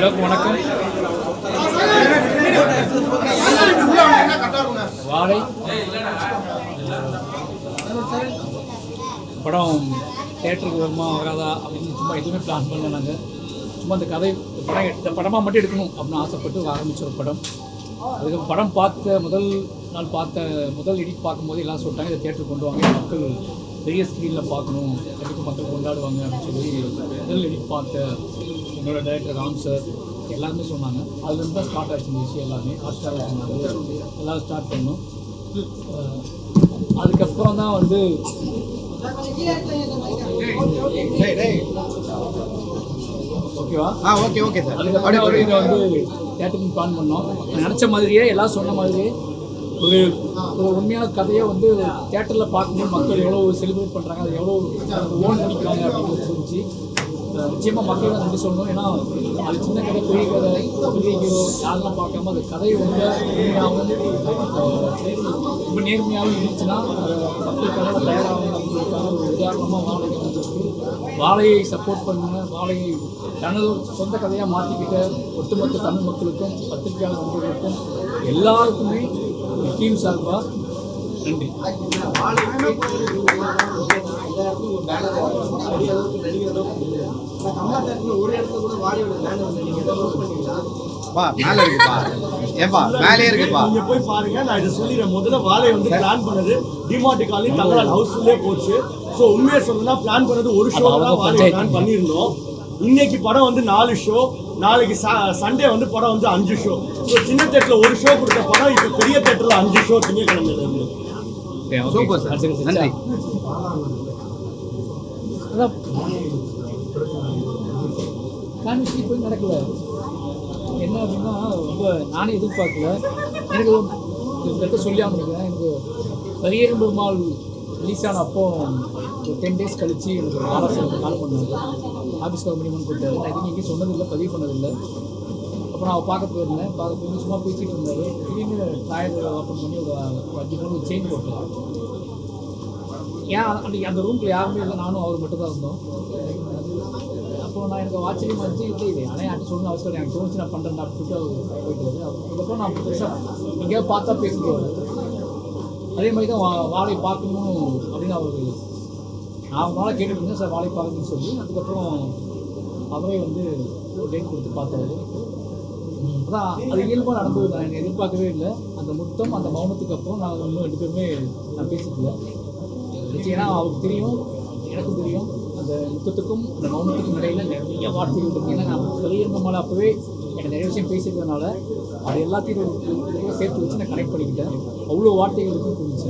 எல்லோருக்கும் வணக்கம். வாழை. படம் தேட்டருக்கு வருமா வராதா அப்படின்னு சும்மா எதுவுமே பிளான் பண்ணல நாங்கள் சும்மா அந்த கதை படம் இந்த படமாக மட்டும் எடுக்கணும் அப்படின்னு ஆசைப்பட்டு ஆரம்பிச்ச ஒரு படம். அதுக்கு படம் பார்த்த முதல் நாள் பார்த்த முதல் எடிட் பார்க்கும்போது எல்லாம் சொல்லிட்டாங்க இந்த தேட்டருக்கு கொண்டு வாங்க. மக்கள் பெரிய ஸ்க்ரீனில் பார்க்கணும். கண்டிப்பாக மக்கள் கொண்டாடுவாங்க அப்படின்னு சொல்லி முதல் எடிட் பார்த்த என்னோட டைரக்டர் ராம் சார் எல்லாருமே சொன்னாங்க. அதுலேருந்து தான் ஸ்டார்ட் ஆச்சு இந்த விஷயம் எல்லாமே. ஹாட் ஸ்டார் சொன்னாங்க எல்லாரும் ஸ்டார்ட் பண்ணோம். அதுக்கப்புறம் தான் வந்து ஓகேவா? ஆ ஓகே ஓகே சார். அதுக்கப்புறம் வந்து தேட்டருக்கு பிளான் பண்ணோம். நான் நினச்ச மாதிரியே எல்லாம் சொன்ன மாதிரியே ஒரு ஒரு உண்மையான கதையை வந்து தேட்டரில் பார்க்கும்போது மக்கள் எவ்வளோ செலிப்ரேட் பண்ணுறாங்க அது எவ்வளோ ஓன் பண்ணிக்கிறாங்க அப்படின்னு சொல்லிச்சு. நிச்சயமாக மக்கள் நன்றி சொல்லணும். ஏன்னா அது சின்ன கதை பெரிய கதை பெரிய ஹீரோ யாரெல்லாம் பார்க்காம அது கதை ரொம்ப உண்மையாகவும் ரொம்ப நேர்மையாகவும் இருந்துச்சுன்னா மக்கள் கடலை தயாராகும் அப்படின்றதுக்கான ஒரு உதாரணமாக வாழை அமைஞ்சிருக்கு வாழையை சப்போர்ட் பண்ண வாழையை தனது சொந்த கதையாக மாற்றிக்கிட்ட ஒட்டுமொத்த தமிழ் மக்களுக்கும் பத்திரிகையாளர் நண்பர்களுக்கும் எல்லாருக்குமே டீம் சார்பாக நன்றி. பா மேல இருக்குப்பா ஏன்பா மேலே இருக்குப்பா நீங்க போய் பாருங்க நான் இதை சொல்லிடுறேன். முதல்ல வாழை வந்து பிளான் பண்ணது டிமார்ட் காலனி தங்கலால் ஹவுஸ்ஃபுல்லே போச்சு. ஸோ உண்மையை சொல்லணும்னா பிளான் பண்ணது ஒரு ஷோ தான் வாழை பிளான் பண்ணியிருந்தோம். இன்னைக்கு படம் வந்து நாலு ஷோ நாளைக்கு சண்டே வந்து படம் வந்து அஞ்சு ஷோ ஸோ சின்ன தேட்டரில் ஒரு ஷோ கொடுத்த படம் இப்போ பெரிய தேட்டரில் அஞ்சு ஷோ திங்கக்கிழமையில இருந்து சூப்பர் சார். நன்றி. போய் நடக்கல. என்ன அப்படின்னா ரொம்ப நானே எதிர்பார்க்கல. எனக்கு இந்த சொல்லி ஆகணும் எனக்கு பரியரும் பெருமாள் ரிலீஸ் ஆன அப்போ ஒரு டென் டேஸ் கழிச்சு எனக்கு ஒரு ஆலோசனை கால் பண்ணாங்க. ஆஃபீஸ் வர பண்ணி கொடுத்தாரு ஐ திங்க் எங்கேயும் சொன்னதில்லை பதிவு பண்ணதில்லை. அப்புறம் நான் பார்க்க போயிருந்தேன். பார்க்க போய் சும்மா பேசிட்டு இருந்தாரு. திடீர்னு டாயர் ஓப்பன் பண்ணி ஒரு அஞ்சு மணி செயின் போட்டார். ஏன் அந்த அந்த ரூமில் யாருமே இல்லை. நானும் அவர் மட்டும் தான் இருந்தோம். அப்போ நான் எனக்கு ஆச்சரியமா இருந்துச்சு இல்லை இது ஆனால் யார்ட்ட சொல்லணும் அவசரம் எனக்கு தோணுச்சு நான் பண்ணுறேன் அப்படின்னு சொல்லிட்டு அவர் போயிட்டு அதுக்கப்புறம் நான் பெருசாக எங்கேயாவது பார்த்தா பேசிட்டு அதே மாதிரி தான் வா- வாழை பார்க்கணும் அப்படின்னு அவர் நான் மேலே நாளாக சார் வாழை பார்க்குறேன்னு சொல்லி. அதுக்கப்புறம் அவரே வந்து ஒரு டேட் கொடுத்து பார்த்தாரு. அதான் அது இயல்பாக நடந்தது நான் எனக்கு எதிர்பார்க்கவே இல்லை. அந்த முத்தம் அந்த மௌனத்துக்கு அப்புறம் நான் இன்னும் ரெண்டு பேருமே நான் பேசிக்கல. ஏன்னா அவருக்கு தெரியும் எனக்கும் தெரியும். அந்த முத்தத்துக்கும் அந்த மௌனத்துக்கும் இடையில நிறைய வார்த்தைகள் இருக்கு. ஏன்னா நான் வெளியிருந்த மேலே அப்போவே எனக்கு நிறைய விஷயம் பேசியிருக்கிறதுனால அது எல்லாத்தையும் சேர்த்து வச்சு நான் கனெக்ட் பண்ணிக்கிட்டேன். அவ்வளோ வார்த்தைகள் இருக்குன்னு புரிஞ்சு